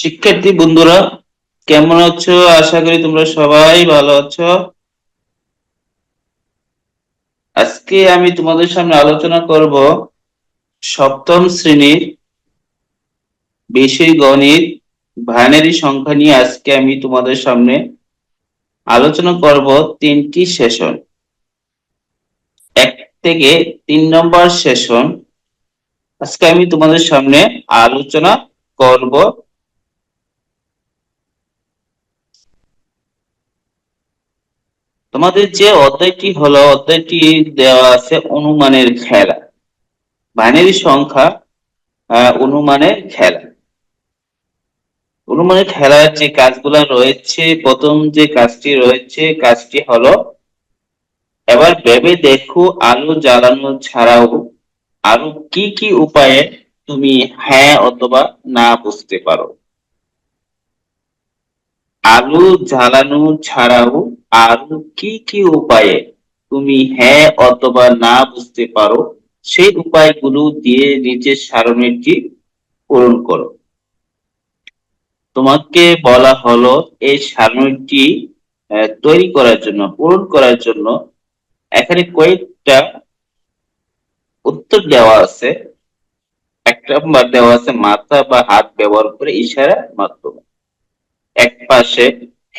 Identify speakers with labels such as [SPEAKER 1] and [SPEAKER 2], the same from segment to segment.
[SPEAKER 1] শিক্ষার্থী বন্ধুরা কেমন আছো আশা করি তোমরা সবাই ভালো আছো আজকে আমি তোমাদের সামনে আলোচনা করব সপ্তম শ্রেণীর বেশি গণিত ভাইনারি সংখ্যা নিয়ে আজকে আমি তোমাদের সামনে আলোচনা করব তিনটি সেশন এক থেকে তিন নম্বর সেশন আজকে আমি তোমাদের সামনে আলোচনা করব তোমাদের যে অধ্যায়টি হলো অধ্যায়টি দেওয়া আছে অনুমানের খেলা বাইনারি সংখ্যা অনুমানের খেলা অনুমানের খেলার যে কাজগুলো রয়েছে প্রথম যে কাজটি রয়েছে কাজটি হলো এবার ভেবে দেখো আলো জ্বালানো ছাড়াও আরো কি কি উপায়ে তুমি হ্যাঁ অথবা না বুঝতে পারো আলু জ্বালানো ছাড়াও আর কি কি উপায়ে তুমি হ্যাঁ অথবা না বুঝতে পারো সেই উপায়গুলো দিয়ে নিজের সারণীটি পূরণ করো তোমাকে বলা হলো এই সারণীটি তৈরি করার জন্য পূরণ করার জন্য এখানে কয়েকটা উত্তর দেওয়া আছে এক নাম্বার দেওয়া আছে মাথা বা হাত ব্যবহার করে ইশারা মাধ্যমে এক পাশে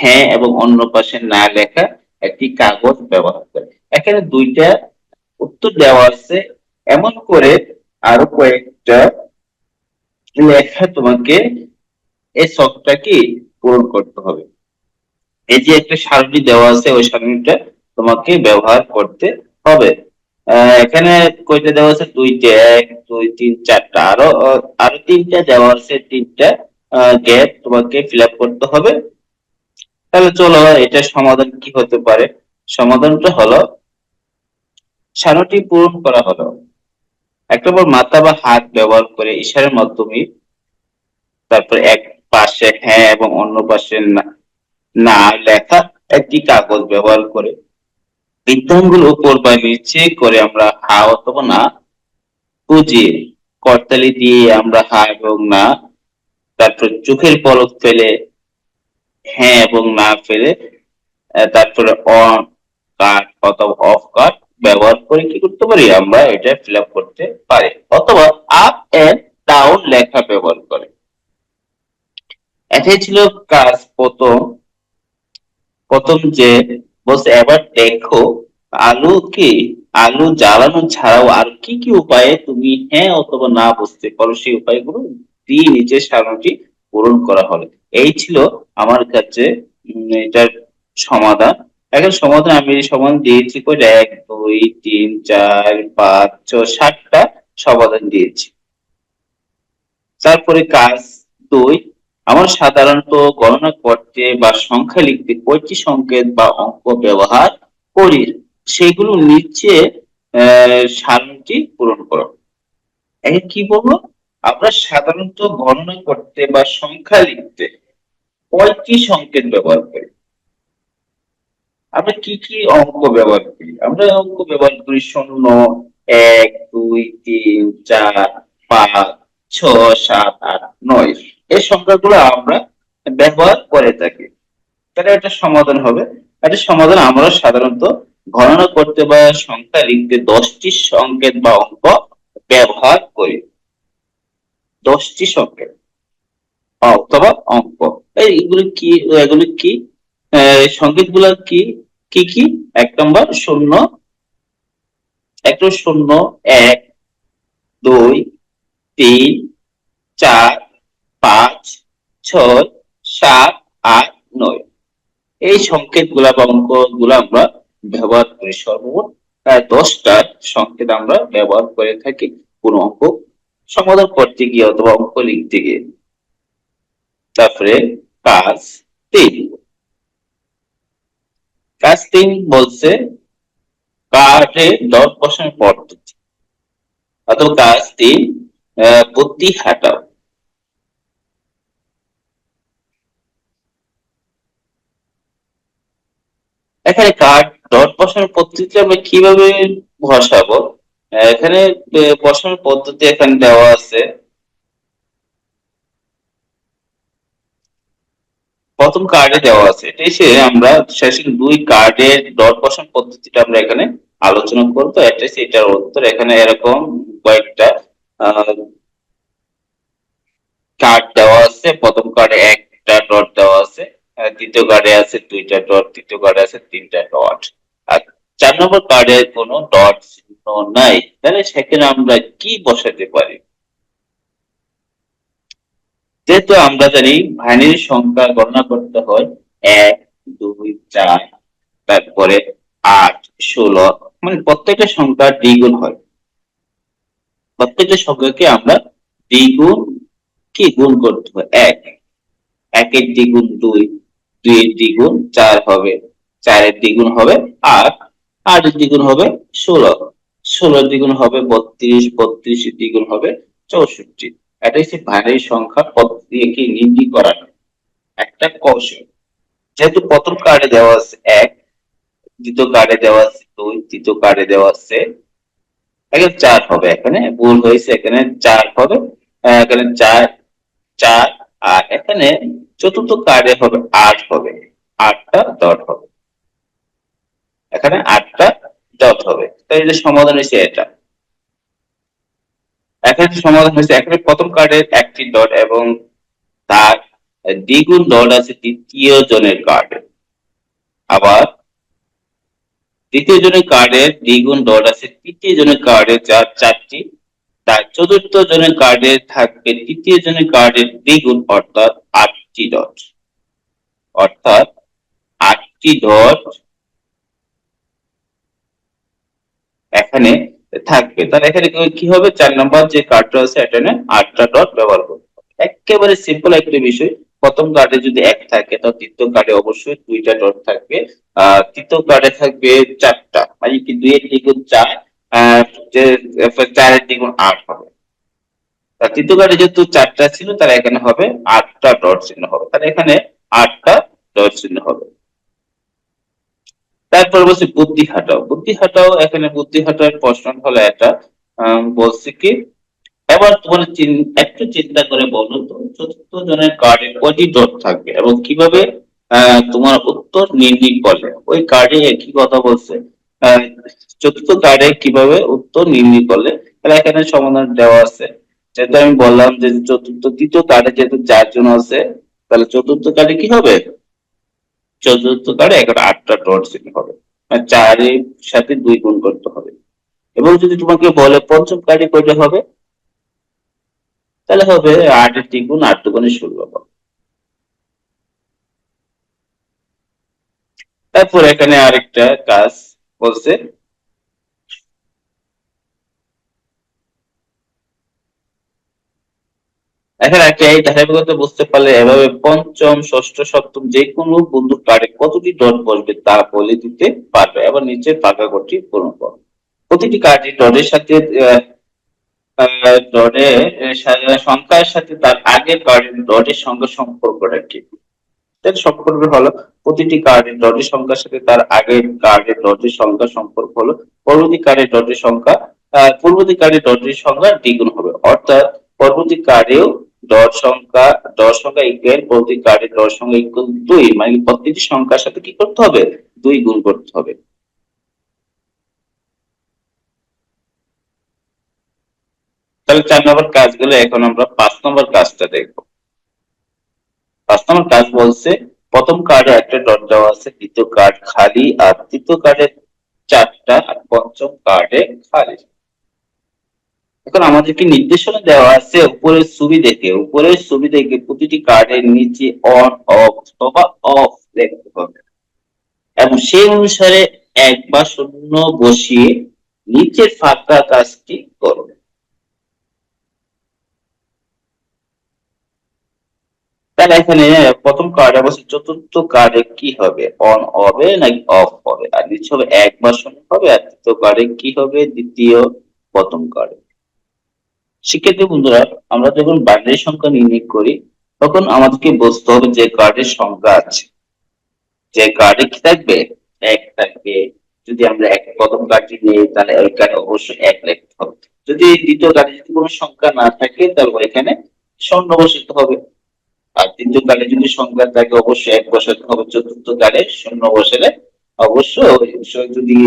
[SPEAKER 1] হ্যাঁ এবং অন্য পাশে না লেখা একটি কাগজ ব্যবহার করে এখানে দুইটা উত্তর দেওয়া আছে এমন করে আরো কয়েকটা লেখা তোমাকে এই শখটাকে পূরণ করতে হবে এই যে একটা সারণী দেওয়া আছে ওই সারণীটা তোমাকে ব্যবহার করতে হবে এখানে কয়টা দেওয়া আছে দুইটা এক দুই তিন চারটা আরো আরো তিনটা দেওয়া আছে তিনটা গ্যাপ তোমাকে ফিল করতে হবে তাহলে চলো এটা সমাধান কি হতে পারে সমাধানটা হলো সারণটি পূরণ করা হলো একটা পর মাথা বা হাত ব্যবহার করে ইশারের মাধ্যমে তারপর এক পাশে হ্যাঁ এবং অন্য পাশে না লেখা একটি কাগজ ব্যবহার করে বিদ্যাঙ্গুল উপর বা নিচে করে আমরা হা অথবা না খুঁজে করতালি দিয়ে আমরা হা এবং না তারপর চোখের পলক ফেলে হ্যাঁ এবং না ফেলে তারপরে অন কাট অথবা অফ কাট ব্যবহার করে কি করতে পারি আমরা এটা ফিল করতে পারি অথবা আপ এন্ড ডাউন লেখা ব্যবহার করে এটাই ছিল কাজ প্রথম প্রথম যে বস এবার দেখো আলু কি আলু জ্বালানো ছাড়াও আর কি কি উপায়ে তুমি হ্যাঁ অথবা না বুঝতে পারো সেই উপায়গুলো দিয়ে নিচে সারণটি পূরণ করা হবে এই ছিল আমার কাছে এটার সমাধান এখন সমাধান আমি সমাধান দিয়েছি করে এক দুই তিন চার পাঁচ ছ সাতটা সমাধান দিয়েছি তারপরে কাজ দুই আমার সাধারণত গণনা করতে বা সংখ্যা লিখতে কয়টি সংকেত বা অঙ্ক ব্যবহার করি সেগুলো নিচে সারণটি পূরণ করো এখন কি বলবো আমরা সাধারণত গণনা করতে বা সংখ্যা লিখতে কয়টি সংকেত ব্যবহার করি আমরা কি কি অঙ্ক ব্যবহার করি আমরা অঙ্ক ব্যবহার করি শূন্য এক দুই তিন চার পাঁচ ছ সাত আট নয় এই সংখ্যাগুলো আমরা ব্যবহার করে থাকি তাহলে এটা সমাধান হবে এটা সমাধান আমরা সাধারণত গণনা করতে বা সংখ্যা লিখতে দশটি সংকেত বা অঙ্ক ব্যবহার করি দশটি সংখ্যা অথবা অঙ্ক এইগুলো কি এগুলো কি সংকেত গুলা কি কি কি এক নম্বর শূন্য এক শূন্য এক দুই তিন চার পাঁচ ছয় সাত আট নয় এই সংকেত গুলা বা অঙ্ক গুলা আমরা ব্যবহার করি সর্বমোট দশটা সংকেত আমরা ব্যবহার করে থাকি কোনো অঙ্ক সমাধান করতে গিয়ে অথবা অঙ্ক লিখতে গিয়ে তারপরে কাজ তিন কাজ তিন বলছে কাঠে দশ বসানোর পদ্ধতি অথবা কাজ তিন বুদ্ধি হাঁটাও এখানে কাঠ ডট বসানোর পদ্ধতি আমরা কিভাবে বসাবো এখানে বসানোর পদ্ধতি এখানে দেওয়া আছে প্রথম কার্ডে দেওয়া আছে এটা এসে আমরা শেষের দুই কার্ডের ডট বসান পদ্ধতিটা আমরা এখানে আলোচনা করবো এটা এটার উত্তর এখানে এরকম কয়েকটা কার্ড দেওয়া আছে প্রথম কার্ডে একটা ডট দেওয়া আছে দ্বিতীয় কার্ডে আছে দুইটা ডট তৃতীয় কার্ডে আছে তিনটা ডট আর চার নম্বর কার্ডে কোনো ডট নাই তাহলে সেখানে আমরা কি বসাতে পারি যেহেতু আমরা জানি ভাইনের সংখ্যা গণনা করতে হয় এক দুই চার তারপরে আট ষোলো মানে প্রত্যেকটা সংখ্যা দ্বিগুণ হয় প্রত্যেকটা সংখ্যাকে আমরা দ্বিগুণ কি গুণ করতে হয় এক একের দ্বিগুণ দুই দুইয়ের দ্বিগুণ চার হবে চারের দ্বিগুণ হবে আট আটের দ্বিগুণ হবে ষোলো ষোলো দ্বিগুণ হবে বত্রিশ বত্রিশ দ্বিগুণ হবে চৌষট্টি এটা হচ্ছে ভারী সংখ্যা পদ্ধতি দিয়ে কি করার একটা কৌশল যেহেতু প্রথম কার্ডে দেওয়া আছে এক দ্বিতীয় কার্ডে দেওয়া আছে দুই তৃতীয় কার্ডে দেওয়া আছে এখানে চার হবে এখানে ভুল হয়েছে এখানে চার হবে এখানে চার চার আর এখানে চতুর্থ কার্ডে হবে আট হবে আটটা ডট হবে এখানে আটটা ডট হবে তাই যে সমাধান হয়েছে এটা এখানে সমাধান হয়েছে এখানে প্রথম কার্ডের একটি ডট এবং তার দ্বিগুণ ডট আছে তৃতীয় জনের আবার তৃতীয় জনের কার্ডের দ্বিগুণ ডট আছে তৃতীয় জনের চারটি তার চতুর্থ জনের কার্ডে থাকবে তৃতীয় জনের কার্ডের দ্বিগুণ অর্থাৎ আটটি ডট অর্থাৎ আটটি ডট এখানে থাকবে তাহলে এখানে কি হবে চার নম্বর যে কার্ডটা আছে এটা আটটা ডট ব্যবহার করবে একেবারে সিম্পল একটা বিষয় প্রথম কার্ডে যদি এক থাকে তো তৃতীয় কার্ডে অবশ্যই দুইটা ডট থাকবে আহ তৃতীয় কার্ডে থাকবে চারটা মানে কি দুইয়ের দ্বিগুণ চার আহ চারের দ্বিগুণ আট হবে তার তৃতীয় কার্ডে যেহেতু চারটা ছিল তার এখানে হবে আটটা ডট চিহ্ন হবে তাহলে এখানে আটটা ডট চিহ্ন হবে তারপর বলছি বুদ্ধি হাটাও বুদ্ধি হাটাও এখানে বুদ্ধি হাটার প্রশ্ন হলো এটা বলছি কি এবার তোমার একটু চিন্তা করে বলো তো চতুর্থ জনের কার্ডে কটি ডট থাকবে এবং কিভাবে তোমার উত্তর নির্ণয় করবে ওই কার্ডে একই কথা বলছে চতুর্থ কার্ডে কিভাবে উত্তর নির্ণয় করলে তাহলে এখানে সমাধান দেওয়া আছে যেহেতু আমি বললাম যে চতুর্থ তৃতীয় কার্ডে যেহেতু চারজন আছে তাহলে চতুর্থ কার্ডে কি হবে চতুর্থ তার এগারো আটটা ডট দিতে হবে মানে চারের সাথে দুই গুণ করতে হবে এবং যদি তোমাকে বলে পঞ্চম কার্ডে করলে হবে তাহলে হবে আটের তিন গুণ আট দুগুণে ষোলো হবে তারপর এখানে আরেকটা কাজ বলছে দেখা রাখে এই ধারাবাহিকতা বুঝতে পারলে এভাবে পঞ্চম ষষ্ঠ সপ্তম যে কোনো বন্ধুর কার্ডে কতটি ডট বসবে তা বলে দিতে পারবে এবার নিচে ফাঁকা ঘরটি পূরণ করো প্রতিটি কার্ডে ডটের সাথে ডটে সংখ্যার সাথে তার আগের কার্ডের ডটের সঙ্গে সম্পর্কটা কি সম্পর্ক হলো প্রতিটি কার্ডের ডটের সংখ্যার সাথে তার আগের কার্ডের ডটের সংখ্যা সম্পর্ক হলো পরবর্তী কার্ডের ডটের সংখ্যা পূর্ববর্তী কার্ডের ডটের সংখ্যা দ্বিগুণ হবে অর্থাৎ পরবর্তী কার্ডেও সংখ্যা দশ সংখ্যা ইকুয়াল প্রতি কার্ডের দশ সংখ্যা ইকুয়াল দুই মানে প্রতিটি সংখ্যার সাথে কি করতে হবে দুই গুণ করতে হবে তাহলে চার নম্বর কাজগুলো এখন আমরা পাঁচ নম্বর কাজটা দেখব পাঁচ নম্বর কাজ বলছে প্রথম কার্ডে একটা ডট দেওয়া আছে দ্বিতীয় কার্ড খালি আর তৃতীয় কার্ডে চারটা আর পঞ্চম কার্ডে খালি এখন আমাদেরকে নির্দেশনা দেওয়া আছে উপরের ছবি দেখে উপরের ছবি দেখে প্রতিটি কার্ডের নিচে অন অফ অথবা অফ দেখতে হবে এবং সেই অনুসারে এক বা শূন্য বসিয়ে নিচের ফাঁকা কাজটি করবে তাহলে এখানে প্রথম কার্ড অবশ্য চতুর্থ কার্ডে কি হবে অন হবে নাকি অফ হবে আর নিচে হবে এক বা শূন্য হবে আর তৃতীয় কার্ডে কি হবে দ্বিতীয় প্রথম কার্ডে শিক্ষার্থী বন্ধুরা আমরা যখন বাইনারি সংখ্যা নির্ণয় করি তখন আমাদেরকে বুঝতে হবে যে কার্ডের সংখ্যা আছে যে কার্ডে কি থাকবে এক থাকবে যদি আমরা এক প্রথম কার্ডটি নিই তাহলে ওই কার্ডে অবশ্যই এক লিখতে হবে যদি দ্বিতীয় কার্ডে যদি কোনো সংখ্যা না থাকে তাহলে এখানে শূন্য বসাতে হবে আর তৃতীয় কার্ডে যদি সংখ্যা থাকে অবশ্যই এক বসাতে হবে চতুর্থ কার্ডে শূন্য বসালে অবশ্যই যদি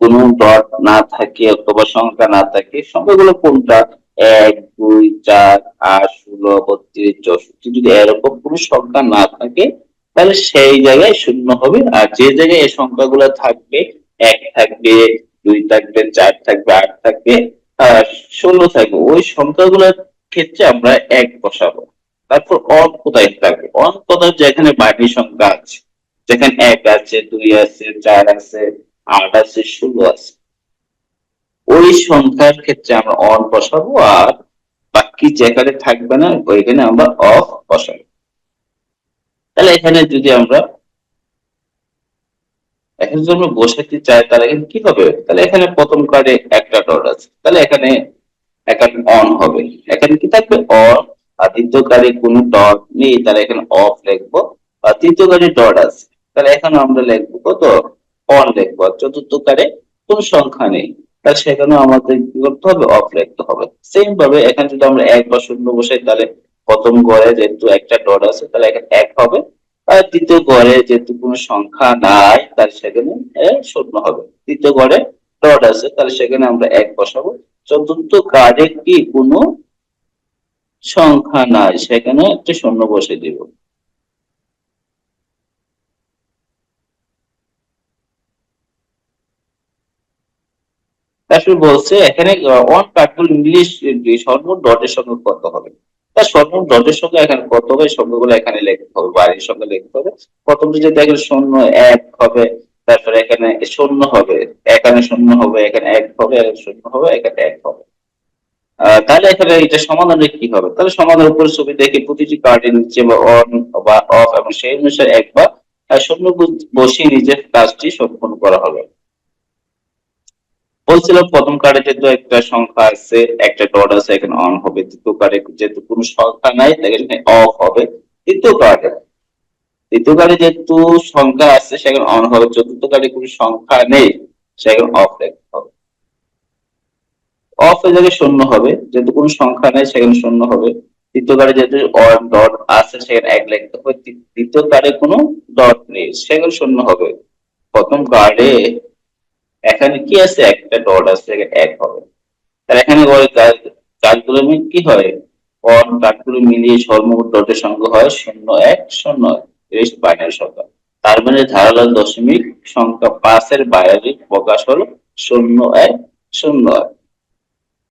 [SPEAKER 1] কোনো ডট না থাকে অথবা সংখ্যা না থাকে সংখ্যাগুলো কোনটা এক দুই চার আট ষোলো বত্রিশ চৌষট্টি যদি এরকম কোনো সংখ্যা না থাকে তাহলে সেই জায়গায় শূন্য হবে আর যে জায়গায় এই সংখ্যাগুলো থাকবে এক থাকবে দুই থাকবে চার থাকবে আট থাকবে আর ষোলো থাকবে ওই সংখ্যাগুলোর ক্ষেত্রে আমরা এক বসাবো তারপর অন কোথায় থাকবে অন কোথাও যেখানে বাকি সংখ্যা আছে যেখানে এক আছে দুই আছে চার আছে আট আছে ষোলো আছে ওই সংখ্যার ক্ষেত্রে আমরা অন বসাবো আর বাকি জায়গাটা থাকবে না ওইখানে আমরা অফ বসাবো তাহলে এখানে যদি আমরা এখানে যদি আমরা বসাতে চাই তাহলে এখানে কি হবে তাহলে এখানে প্রথম কার্ডে একটা ডট আছে তাহলে এখানে এখানে অন হবে এখানে কি থাকবে অন আর দ্বিতীয় কার্ডে কোনো ডট নেই তাহলে এখানে অফ লিখবো আর তৃতীয় কার্ডে ডট আছে তাহলে এখানে আমরা লিখবো কত অন লিখবো চতুর্থ কার্ডে কোনো সংখ্যা নেই তা সেখানে আমাদের কি করতে হবে অফ রাখতে হবে সেম ভাবে এখানে যদি আমরা এক বা শূন্য বসাই তাহলে প্রথম গড়ে যেহেতু একটা ডট আছে তাহলে এখানে এক হবে আর তৃতীয় গড়ে যেহেতু কোনো সংখ্যা নাই তাহলে সেখানে শূন্য হবে তৃতীয় গড়ে ডট আছে তাহলে সেখানে আমরা এক বসাবো চতুর্থ কার্ডে কি কোনো সংখ্যা নাই সেখানে একটা শূন্য বসে দিব তারপরে বলছে এখানে অন পার্টফুল ইংলিশ সর্বমোট ডটের সঙ্গে কত হবে তার সর্বমোট ডটের সঙ্গে এখানে কত হবে সবগুলো এখানে লেখতে হবে বাড়ির সঙ্গে লেখতে হবে প্রথমটি যদি এখানে শূন্য এক হবে তারপরে এখানে শূন্য হবে এখানে শূন্য হবে এখানে এক হবে শূন্য হবে এখানে এক হবে তাহলে এখানে এটা সমাধানে কি হবে তাহলে সমাধানের উপরে ছবি দেখে প্রতিটি কার্ডের নিচে বা অন বা অফ এবং সেই অনুসারে এক বা শূন্য বসিয়ে নিজের কাজটি সম্পন্ন করা হবে বলছিল প্রথম কার্ডে যেহেতু একটা সংখ্যা আছে একটা ডট আছে এখানে অন হবে দ্বিতীয় কার্ডে যেহেতু কোনো সংখ্যা নাই সেখানে অফ হবে তৃতীয় কার্ডে তৃতীয় কার্ডে যেহেতু সংখ্যা আছে সেখানে অন হবে চতুর্থ কার্ডে কোনো সংখ্যা নেই সেখানে অফ রাখতে হবে অফ এর জায়গায় শূন্য হবে যেহেতু কোনো সংখ্যা নেই সেখানে শূন্য হবে তৃতীয় কার্ডে যেহেতু অন ডট আছে সেখানে এক লিখতে হবে তৃতীয় কার্ডে কোনো ডট নেই সেখানে শূন্য হবে প্রথম কার্ডে এখানে কি আছে একটা ডট আছে এক হবে তাহলে এখানে কাজগুলো কি হয় অন কাজগুলো মিলিয়ে সর্বমোট ডটের সংখ্যা হয় শূন্য এক শূন্য রেস্ট বাইনারি সংখ্যা তার মানে ধারালাল দশমিক সংখ্যা পাঁচের বাইরে প্রকাশ হলো শূন্য এক শূন্য এক